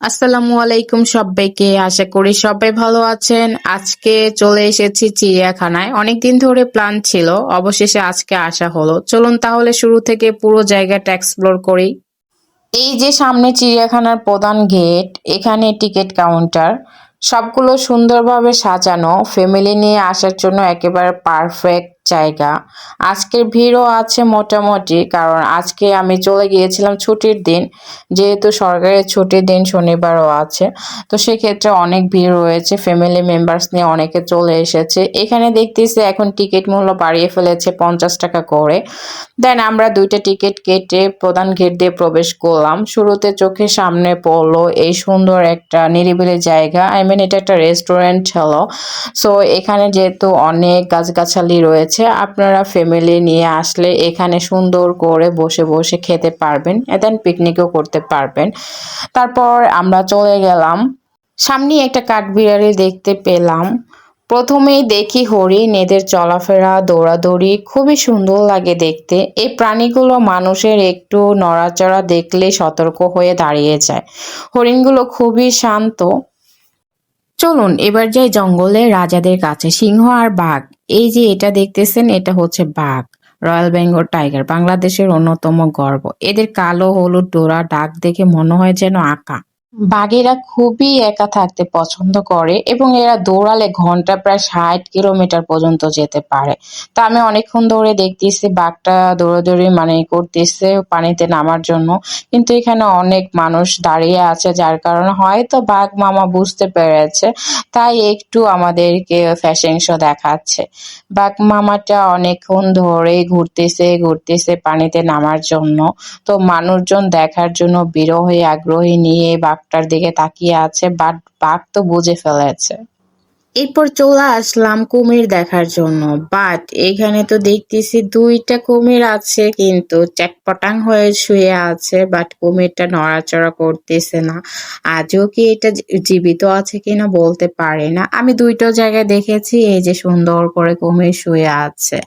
আসসালামু আলাইকুম সবাইকে। আশা করি সবাই ভালো আছেন। আজকে চলে এসেছি চিড়িয়াখানায়। অনেকদিন ধরে প্ল্যান ছিল, অবশেষে আজকে আসা হলো। চলুন তাহলে শুরু থেকে পুরো জায়গাটা এক্সপ্লোর করি। এই যে সামনে চিড়িয়াখানার প্রধান গেট এখানে টিকিট কাউন্টার সবগুলো সুন্দরভাবে সাজানো ফ্যামিলি নিয়ে আসার জন্য একেবারে পারফেক্ট জায়গা। আজকের ভিড়ও আছে মোটামুটি, কারণ আজকে আমি চলে গিয়েছিলাম ছুটির দিন। যেহেতু সরকারের ছুটির দিন শনিবারও আছে, তো সেক্ষেত্রে অনেক ভিড় রয়েছে। ফ্যামিলি মেম্বার্স নিয়ে অনেকে চলে এসেছে। এখানে দেখতেছি এখন টিকিট মূল্য বাড়িয়ে ফেলেছে পঞ্চাশ টাকা করে। দেন আমরা দুইটা টিকিট কেটে প্রধান গেট দিয়ে প্রবেশ করলাম। শুরুতে চোখের সামনে পড়ল এই সুন্দর একটা নিরিবিলি জায়গা। আই মিন এটা একটা রেস্টুরেন্ট হলো। সো এখানে যেহেতু অনেক গাছগাছালি রয়েছে আপনারা ফ্যামিলি নিয়ে আসলে এখানে সুন্দর করে বসে বসে খেতে পারবেন দেন পিকনিকও করতে পারবেন। তারপর আমরা চলে গেলাম। সামনে একটা কাঠবিড়ালি দেখতে পেলাম। প্রথমেই দেখি হরিণ, এদের চলাফেরা, দৌড়াদৌড়ি খুবই সুন্দর লাগে দেখতে। এই প্রাণীগুলো মানুষের একটু নড়াচড়া দেখলে সতর্ক হয়ে দাঁড়িয়ে যায়। হরিণগুলো খুবই শান্ত। চলুন, এবার যাই জঙ্গলে রাজাদের কাছে, সিংহ আর বাঘ। এই যে এটা দেখতেছেন, এটা হচ্ছে বাঘ, রয়্যাল বেঙ্গল টাইগার, বাংলাদেশের অন্যতম গর্ব। এদের কালো, হলুদ, ডোরা, ডাক দেখে মনে হয় যেন আঁকা। বাঘেরা খুবই একা থাকতে পছন্দ করে এবং এরা দৌড়ালে ঘণ্টা প্রায় ষাট কিলোমিটার পর্যন্ত যেতে পারে। তা আমি অনেকক্ষণ ধরে দেখতেছি বাঘটা দৌড়াদৌড়ি মানে করতেছে পানিতে নামার জন্য। কিন্তু এখানে অনেক মানুষ দাঁড়িয়ে আছে, যার কারণে হয়তো বাঘ মামা বুঝতে পেরেছে, তাই একটু আমাদেরকে ফ্যাশন শো দেখাচ্ছে। বাঘ মামাটা অনেকক্ষণ ধরে ঘুরতেছে ঘুরতেছে পানিতে নামার জন্য। তো মানুষজন দেখার জন্য বিরোহী আগ্রহী নিয়ে বাঘটার দিকে তাকিয়ে আছে, বাট বাঘ তো বুঝে ফেলেছে। এরপর চলে আসলাম কুমির দেখার জন্য, বাট এখানে তো দেখতেছি দুইটা কুমির আছে, কিন্তু চ্যাটপটাং হয়ে শুয়ে আছে, বাট কুমিরটা নড়াচড়া করতেছে না। আজও কি এটা জীবিত আছে কিনা বলতে পারি না। আমি দুইটা জায়গায় দেখেছি, এই যে সুন্দর করে কুমির শুয়ে আছে।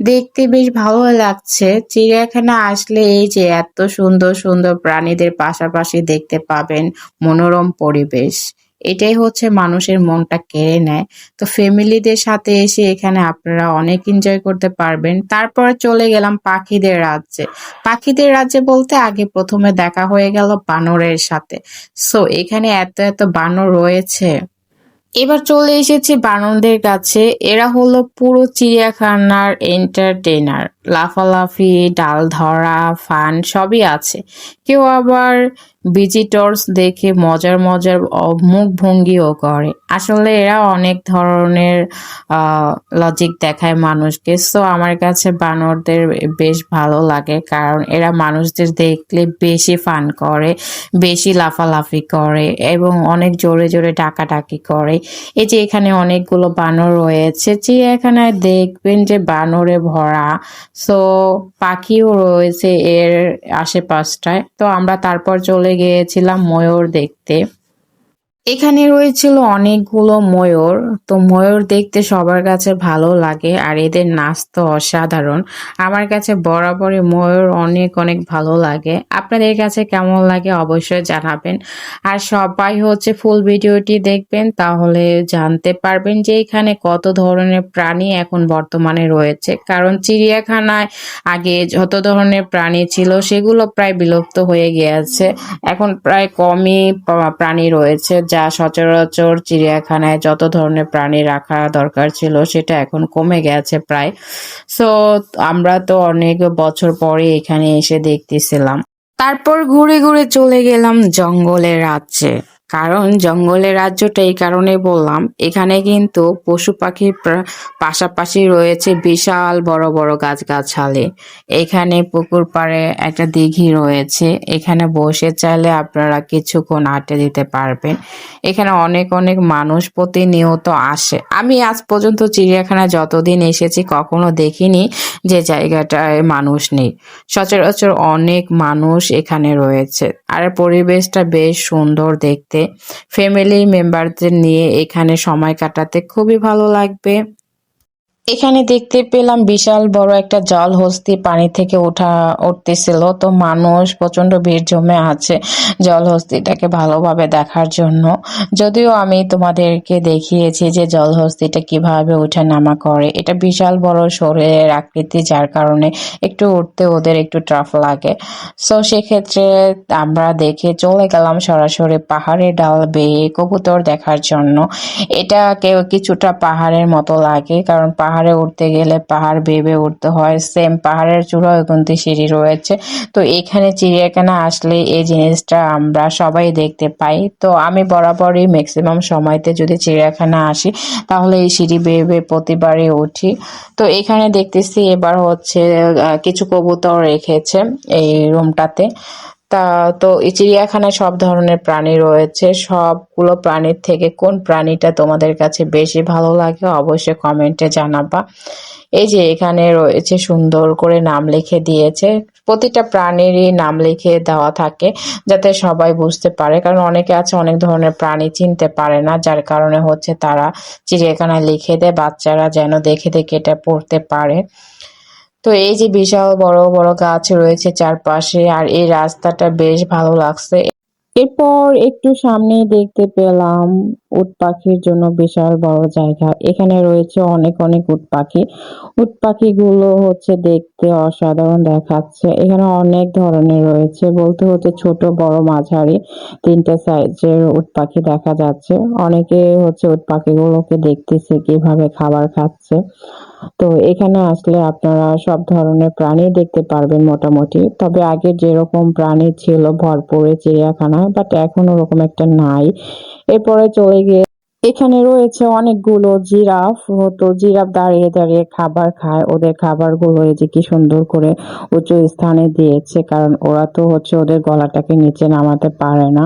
দেখতে বেশ ভালো লাগছে। চিড়িয়াখানা আসলে এই যে এত সুন্দর সুন্দর প্রাণীদের পাশাপাশি দেখতে পাবেন মনোরম পরিবেশ। এটাই হচ্ছে মানুষের মনটা কেড়ে নেয়। তো ফ্যামিলিদের সাথে এসে এখানে আপনারা অনেক এনজয় করতে পারবেন। তারপরে চলে গেলাম পাখিদের রাজ্যে। পাখিদের রাজ্যে বলতে আগে প্রথমে দেখা হয়ে গেল বানরের সাথে। সো এখানে এত এত বানর রয়েছে। এবার চলে এসেছে বানরদের কাছে। এরা হলো পুরো চিড়িয়াখানার এন্টারটেইনার লাফালাফি ডাল ধরা ফান সবই আছে। কেউ আবার ভিজিটর্স দেখে মজার মজার মুখ ভঙ্গিও করে। আসলে এরা অনেক ধরনের লজিক দেখায় মানুষকে। সো আমার কাছে বানরদের বেশ ভালো লাগে। কারণ এরা মানুষদের দেখলে বেশি ফান করে, বেশি লাফালাফি করে এবং অনেক জোরে জোরে ডাকাডাকি করে। এই যে এখানে অনেকগুলো বানর রয়েছে চিড়িয়াখানায় দেখবেন যে বানরে ভরা সো পাখিও রয়েছে এর আশেপাশটায়। তো আমরা তারপর চলে গিয়েছিলাম ময়ূর দেখতে। এখানে রয়েছিল অনেকগুলো ময়ূর। তো ময়ূর দেখতে সবার কাছে ভালো লাগে, আর এদের নাচ তো অসাধারণ। আমার কাছে বরাবরই ময়ূর অনেক অনেক ভালো লাগে। আপনাদের কাছে কেমন লাগে অবশ্যই জানাবেন। আর সবাই হচ্ছে ফুল ভিডিওটি দেখবেন, তাহলে জানতে পারবেন যে এখানে কত ধরনের প্রাণী এখন বর্তমানে রয়েছে। কারণ চিড়িয়াখানায় আগে যত ধরনের প্রাণী ছিল, সেগুলো প্রায় বিলুপ্ত হয়ে গিয়েছে। এখন প্রায় কমই প্রাণী রয়েছে যা সচরাচর চিড়িয়াখানায় যত ধরনের প্রাণী রাখা দরকার ছিল সেটা এখন কমে গেছে প্রায়। সো আমরা তো অনেক বছর পরে এখানে এসে দেখতেছিলাম। তারপর ঘুরে ঘুরে চলে গেলাম জঙ্গলের রাজ্যে। কারণ জঙ্গলের রাজ্যটা এই কারণে বললাম, এখানে কিন্তু পশু পাখির পাশাপাশি রয়েছে বিশাল বড় বড় গাছগাছালি। এখানে পুকুর পাড়ে একটা দিঘি রয়েছে, এখানে বসে চাইলে আপনারা কিছুক্ষণ আটে দিতে পারবেন। এখানে অনেক অনেক মানুষ প্রতিনিয়ত আসে। আমি আজ পর্যন্ত চিড়িয়াখানায় যতদিন এসেছি কখনো দেখিনি যে জায়গাটায় মানুষ নেই। সচরাচর অনেক মানুষ এখানে রয়েছে। আর পরিবেশটা বেশ সুন্দর দেখতে। ফ্যামিলি মেম্বারদের নিয়ে এখানে সময় কাটাতে খুবই ভালো লাগবে। এখানে দেখতে পেলাম বিশাল বড় একটা জল হস্তি পানি থেকে ওঠা উঠতেছিল। তো মানুষ প্রচণ্ড ভিড় জমে আছে জল হস্তিটাকে ভালোভাবে দেখার জন্য। যদিও আমি তোমাদেরকে দেখিয়েছি যে জল হস্তিটা কীভাবে উঠে নামা করে। এটা বিশাল বড় শরীরের আকৃতি, যার কারণে একটু উঠতে ওদের একটু ট্রাফ লাগে। সো সেক্ষেত্রে আমরা দেখে চলে গেলাম সরাসরি পাহাড়ে ডাল বেয়ে কবুতর দেখার জন্য। এটা কেউ কিছুটা পাহাড়ের মতো লাগে, কারণ পাহাড়ে উঠতে গেলে পাহাড় বেয়ে উঠতে হয়। সেম পাহাড়ের চূড়ায় কিন্তু সিঁড়ি রয়েছে। তো এখানে চিড়িয়াখানা আসলে এই জিনিসটা আমরা সবাই দেখতে পাই। তো আমি বরাবরই ম্যাক্সিমাম সময়তে যদি চিড়িয়াখানা আসি, তাহলে এই সিঁড়ি বেয়ে প্রতিবারই উঠি। তো এখানে দেখতেছি এবার হচ্ছে কিছু কবুতর রেখেছে এই রুমটাতে তা তো চিড়িয়াখানায় সব ধরনের প্রাণী রয়েছে। সবগুলো প্রাণীর থেকে কোন প্রাণীটা তোমাদের কাছে বেশি ভালো লাগে অবশ্যই কমেন্টে জানাবা। এই যে এখানে রয়েছে সুন্দর করে নাম লিখে দিয়েছে। প্রতিটা প্রাণীরই নাম লিখে দেওয়া থাকে যাতে সবাই বুঝতে পারে। কারণ অনেকে আছে অনেক ধরনের প্রাণী চিনতে পারে না, যার কারণে হচ্ছে তারা চিড়িয়াখানায় লিখে দেয়, বাচ্চারা যেন দেখে দেখে এটা পড়তে পারে। তো এই যে বিশাল বড় বড় গাছ রয়েছে চারপাশে, আর এই রাস্তাটা বেশ ভালো লাগছে। এরপর একটু সামনে দেখতে পেলাম উট পাখির জন্য বিশাল বড় জায়গা। এখানে রয়েছে অনেক অনেক উট পাখি। উট পাখিগুলো হচ্ছে দেখতে অসাধারণ দেখাচ্ছে। এখানে অনেক ধরনের রয়েছে। বলতে হচ্ছে ছোট, বড়, মাঝারি তিনটে সাইজের উট পাখি দেখা যাচ্ছে। অনেকে হচ্ছে উট পাখিগুলোকে দেখতেছে, কীভাবে খাবার খাচ্ছে। তো এখানে আসলে আপনারা সব ধরনের প্রাণী দেখতে পারবেন মোটামুটি। তবে আগে যেরকম প্রাণী ছিল, ভরপুরে চিড়িয়াখানায় বাট এখন ওরকম একটা নাই। এরপরে চলে গিয়ে এখানে রয়েছে অনেকগুলো জিরাফ, তো জিরাফ দাঁড়িয়ে দাঁড়িয়ে খাবার খায়। ওদের খাবারগুলো এই যে কি সুন্দর করে উঁচু স্থানে দিয়েছে, কারণ ওরা তো হচ্ছে ওদের গলাটাকে নিচে নামাতে পারে না।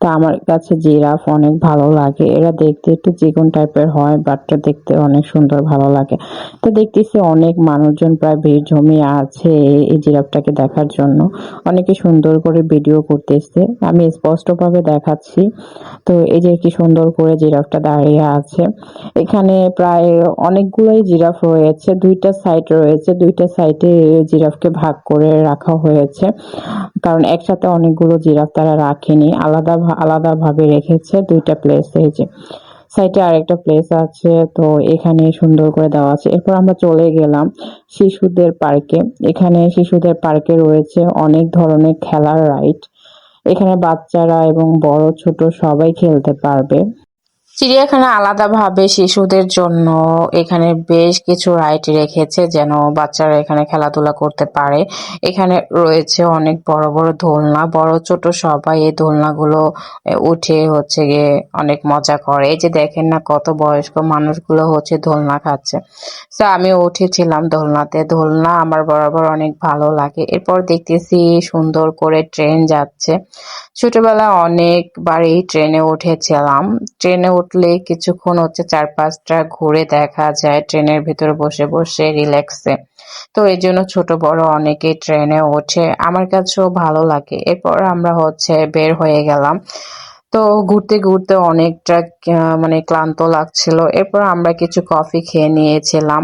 তা আমার কাছে জিরাফ অনেক ভালো লাগে। এরা দেখতে একটু চিকন টাইপের হয় বাট দেখতে অনেক সুন্দর ভালো লাগে। তো দেখতেছি অনেক মানুষজন প্রায় ভিড় জমিয়ে আছে এই জিরাফটাকে দেখার জন্য। অনেকে সুন্দর করে ভিডিও করতেছে। আমি স্পষ্টভাবে দেখাচ্ছি। তো এই যে কি সুন্দর করে জিরাফটা দাঁড়িয়ে আছে। এখানে প্রায় অনেকগুলোই জিরাফ রয়েছে, দুইটা সাইড রয়েছে, দুইটা সাইডে জিরাফকে ভাগ করে রাখা হয়েছে। কারণ একসাথে অনেকগুলো জিরাফ তারা রাখেনি, আলাদা আলাদা ভাবে রেখেছে দুইটা প্লেস যে। সাইডে আরেকটা প্লেস আছে, তো এখানে সুন্দর করে দেওয়া আছে। এরপর আমরা চলে গেলাম শিশুদের পার্কে। এখানে শিশুদের পার্কে রয়েছে অনেক ধরনের খেলার রাইড। এখানে বাচ্চারা এবং বড়, ছোট সবাই খেলতে পারবে। চিড়িয়াখানা আলাদাভাবে শিশুদের জন্য এখানে বেশ কিছু রাইড রেখেছে যেন বাচ্চারা এখানে খেলাধুলা করতে পারে। এখানে রয়েছে অনেক বড় বড় দোলনা, বড় ছোট সবাই এই দোলনাগুলো উঠে হচ্ছে গিয়ে অনেক মজা করে। এই যে দেখেন না কত বয়স্ক মানুষগুলো হচ্ছে দোলনা খাচ্ছে। তো আমি উঠেছিলাম দোলনাতে। দোলনা আমার বরাবর অনেক ভালো লাগে। এরপর দেখতেছি সুন্দর করে ট্রেন যাচ্ছে। ছোটবেলায় অনেকবারই ট্রেনে উঠেছিলাম। ট্রেনে উঠলে কিছুক্ষণ হচ্ছে চারপাশটা ঘুরে দেখা যায় ট্রেনের ভিতরে বসে বসে রিল্যাক্সে তো এই জন্য ছোট বড় অনেকেই ট্রেনে ওঠে। আমার কাছেও ভালো লাগে। এরপর আমরা হচ্ছে বের হয়ে গেলাম। তো ঘুরতে ঘুরতে অনেকটা মানে ক্লান্ত লাগছিল। এরপর আমরা কিছু কফি খেয়ে নিয়েছিলাম।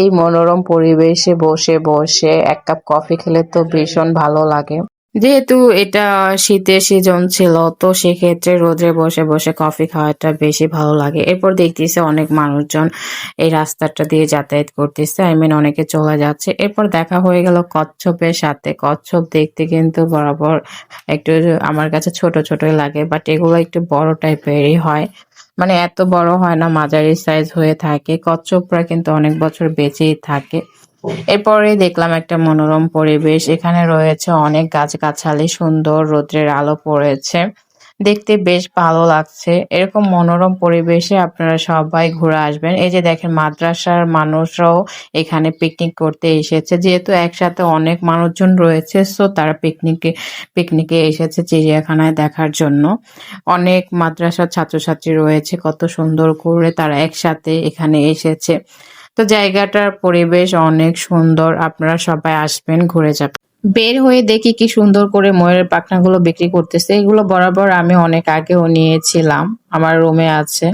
এই মনোরম পরিবেশে বসে বসে এক কাপ কফি খেলে তো ভীষণ ভালো লাগে। যেহেতু এটা শীতের সিজন ছিল, তো সেক্ষেত্রে রোদে বসে বসে কফি খাওয়াটা বেশি ভালো লাগে। এরপর দেখতেছে অনেক মানুষজন এই রাস্তাটা দিয়ে যাতায়াত করতেছে আই মিন অনেকে চলে যাচ্ছে। এরপর দেখা হয়ে গেল কচ্ছপের সাথে। কচ্ছপ দেখতে কিন্তু বরাবর একটু আমার কাছে ছোট ছোটই লাগে বাট এগুলো একটু বড় টাইপেরই হয়। মানে এত বড় হয় না, মাঝারি সাইজ হয়ে থাকে। কচ্ছপরা কিন্তু অনেক বছর বেঁচেই থাকে। এরপরে দেখলাম একটা মনোরম পরিবেশ। এখানে রয়েছে অনেক গাছগাছালি, সুন্দর রৌদ্রের আলো পড়েছে। দেখতে বেশ ভালো লাগছে। এরকম মনোরম পরিবেশে আপনারা সবাই ঘুরে আসবেন। এই যে দেখেন, মাদ্রাসার মানুষরাও এখানে পিকনিক করতে এসেছে। যেহেতু একসাথে অনেক মানুষজন রয়েছে সো তারা পিকনিকে পিকনিকে এসেছে চিড়িয়াখানায় দেখার জন্য। অনেক মাদ্রাসার ছাত্রছাত্রী রয়েছে, কত সুন্দর করে তারা একসাথে এখানে এসেছে। তো জায়গাটার পরিবেশ অনেক সুন্দর, আপনারা সবাই আসবেন, ঘুরে যাবেন। বের হয়ে দেখি কি সুন্দর করে ময়ূরের পাখনাগুলো বিক্রি করতেছে। এগুলো বরাবর আমি অনেক আগেও নিয়েছিলাম, আমার রুমে আছে।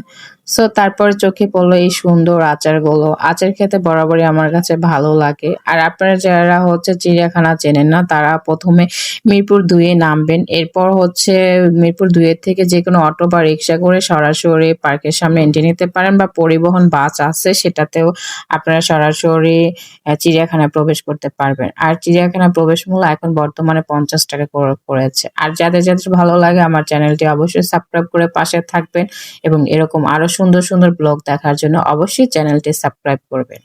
সো তারপর চোখে পড়ল এই সুন্দর আচারগুলো। আচার খেতে বরাবরই আমার কাছে ভালো লাগে। আর আপনারা যারা হচ্ছে চিড়িয়াখানা চেনেন না, তারা প্রথমে মিরপুর দুয়ে নামবেন। এরপর হচ্ছে মিরপুর দুইয়ের থেকে যে কোনো অটো বা রিক্সা করে সরাসরি পার্কের সামনে এন্ট্রি নিতে পারেন বা পরিবহন বাস আছে, সেটাতেও আপনারা সরাসরি চিড়িয়াখানায় প্রবেশ করতে পারবেন। আর চিড়িয়াখানায় প্রবেশ মূল্য এখন বর্তমানে পঞ্চাশ টাকা করে পড়েছে। আর যাদের যাদের ভালো লাগে আমার চ্যানেলটি অবশ্যই সাবস্ক্রাইব করে পাশে থাকবেন এবং এরকম আরও সুন্দর সুন্দর ব্লগ দেখার জন্য অবশ্যই চ্যানেলটি সাবস্ক্রাইব করবেন।